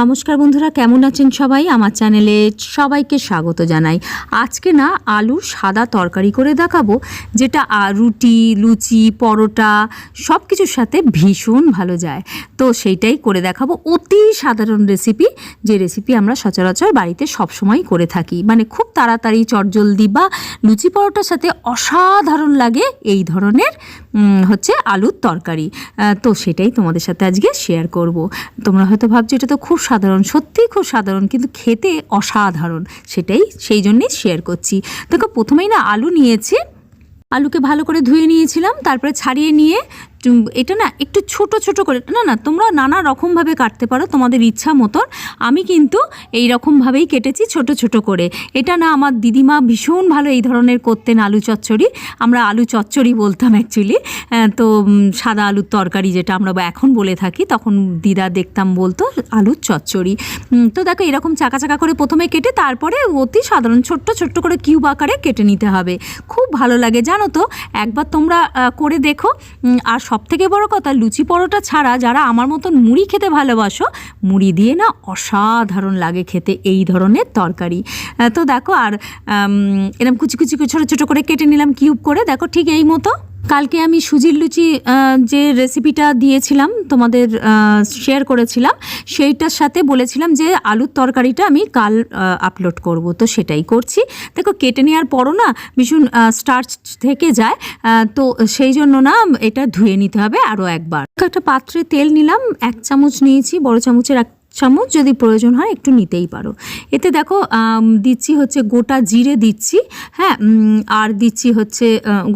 নমস্কার বন্ধুরা, কেমন আছেন সবাই? আমার চ্যানেলে সবাইকে স্বাগত জানাই। আজকে না আলু সাদা তরকারি করে দেখাবো, যেটা রুটি, লুচি, পরোটা সব কিছুর সাথে ভীষণ ভালো যায়। তো সেইটাই করে দেখাবো। অতি সাধারণ রেসিপি যে রেসিপি আমরা সচরাচর বাড়িতে সবসময় করে থাকি। মানে খুব তাড়াতাড়ি, চটজলদি বা লুচি, পরোটার সাথে অসাধারণ লাগে এই ধরনের হচ্ছে আলুর তরকারি। তো সেটাই তোমাদের সাথে আজকে শেয়ার করব। তোমরা হয়তো ভাবছ, এটা তো খুব সাধারণ, সত্যিই খুব সাধারণ, কিন্তু খেতে অসাধারণ। সেটাই সেই জন্যেই শেয়ার করছি। দেখো, প্রথমেই না আলু নিয়েছে। আলুকে ভালো করে ধুয়ে নিয়েছিলাম, তারপরে ছাড়িয়ে নিয়ে এটা না একটু ছোট ছোট করে, না না, তোমরা নানা রকমভাবে কাটতে পারো তোমাদের ইচ্ছা মতন। আমি কিন্তু এই রকমভাবেই কেটেছি ছোট ছোট করে। এটা না আমার দিদিমা ভীষণ ভালো এই ধরনের করতেন আলু চচ্চড়ি। আমরা আলু চচ্চড়ি বলতাম অ্যাকচুয়ালি তো সাদা আলুর তরকারি যেটা আমরা এখন বলে থাকি, তখন দিদা দেখতাম বলতো, আলুর চচ্চড়ি। তো দেখো, এরকম চাকা চাকা করে প্রথমে কেটে তারপরে অতি সাধারণ ছোট্ট ছোট্ট করে কিউব আকারে কেটে নিতে হবে। খুব ভালো লাগে, জানো তো? একবার তোমরা করে দেখো। আর সব থেকে বড় কথা, লুচি পরোটা ছাড়া যারা আমার মতন মুড়ি খেতে ভালোবাসো, মুড়ি দিয়ে না অসাধারণ লাগে খেতে এই ধরনের তরকারি। তো দেখো আর এরম কুচি কুচি ছোটো ছোটো করে কেটে নিলাম কিউব করে, দেখো ঠিক এই মতো। কালকে আমি সুজির লুচি যে রেসিপিটা দিয়েছিলাম, তোমাদের শেয়ার করেছিলাম, সেইটার সাথে বলেছিলাম যে আলুর তরকারিটা আমি কাল আপলোড করব। তো সেটাই করছি। দেখো, কেটে নেওয়ার পরও না ভীষণ স্টার্চ থেকে যায় তো সেই জন্য না এটা ধুয়ে নিতে হবে আরও একবার। একটা পাত্রে তেল নিলাম, এক চামচ নিয়েছি, বড় চামচের এক চামচ যদি প্রয়োজন হয় একটু নিতেই পারো। এতে দেখো দিচ্ছি হচ্ছে গোটা জিরে দিচ্ছি হ্যাঁ আর দিচ্ছি হচ্ছে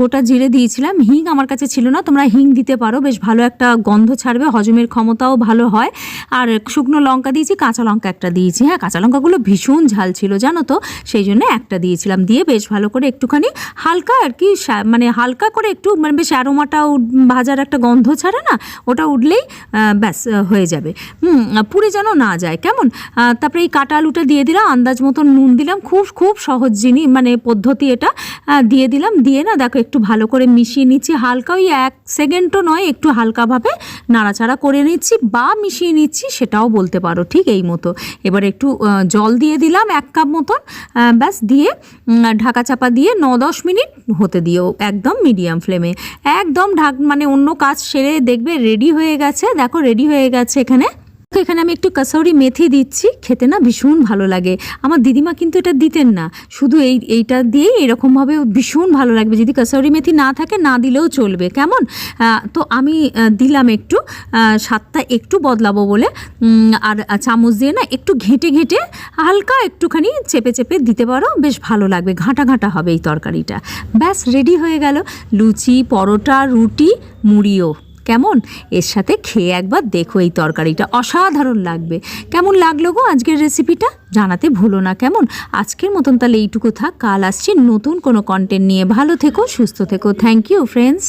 গোটা জিরে দিয়েছিলাম। হিং আমার কাছে ছিল না, তোমরা হিং দিতে পারো, বেশ ভালো একটা গন্ধ ছাড়বে, হজমের ক্ষমতাও ভালো হয়। আর শুকনো লঙ্কা দিয়েছি, কাঁচা লঙ্কা একটা দিয়েছি হ্যাঁ কাঁচা লঙ্কাগুলো ভীষণ ঝাল ছিল, জানো তো? সেই জন্য একটা দিয়েছিলাম দিয়ে বেশ ভালো করে একটুখানি হালকা আর কি মানে হালকা করে একটু মানে বেশ অ্যারোমাটা ভাজার একটা গন্ধ ছাড়ে না, ওটা উঠলেই ব্যাস, হয়ে যাবে। হুম, পুড়ে যেন না যায়। কেমন? তারপরে এই কাটা আলুটা দিয়ে দিলাম, আন্দাজ মতন নুন দিলাম, খুব খুব সহজ জিনিস মানে পদ্ধতি এটা। দিয়ে দিলাম, দিয়ে না, দেখো একটু ভালো করে মিশিয়ে নিচ্ছি, হালকা ওই এক সেকেন্ডও নয়, একটু হালকাভাবে নাড়াচাড়া করে নিচ্ছি বা মিশিয়ে নিচ্ছি, সেটাও বলতে পারো, ঠিক এই মতো। এবার একটু জল দিয়ে দিলাম এক কাপ মতন ব্যাস, দিয়ে ঢাকা চাপা দিয়ে ন দশ মিনিট হতে দিও, একদম মিডিয়াম ফ্লেমে। একদম ঢাক মানে অন্য কাজ সেরে দেখবে, রেডি হয়ে গেছে, দেখো রেডি হয়ে গেছে এখানে। তো এখানে আমি একটু কাসৌরি মেথি দিচ্ছি, খেতে না ভীষণ ভালো লাগে। আমার দিদিমা কিন্তু এটা দিতেন না। শুধু এই, এইটা দিয়েই এরকমভাবে ভীষণ ভালো লাগবে। যদি কাসৌরি মেথি না থাকে, না দিলেও চলবে। কেমন? তো আমি দিলাম একটু স্বাদটা একটু বদলাবো বলে। আর চামচ দিয়ে না একটু ঘেঁটে ঘেঁটে হালকা একটুখানি চেপে চেপে দিতে পারো। বেশ ভালো লাগবে। ঘাঁটা ঘাঁটা হবে এই তরকারিটা। ব্যাস, রেডি হয়ে গেল। লুচি, পরোটা, রুটি, মুড়িও। কেমন? এর সাথে খেয়ে একবার দেখো এই তরকারিটা। অসাধারণ লাগবে। কেমন লাগল গো আজকের রেসিপিটা জানাতে ভুলো না কেমন? আজকের মতন তাহলে এইটুকু থাক। কাল আসছি নতুন কোনো কন্টেন্ট নিয়ে। ভালো থেকো, সুস্থ থেকো। Thank you friends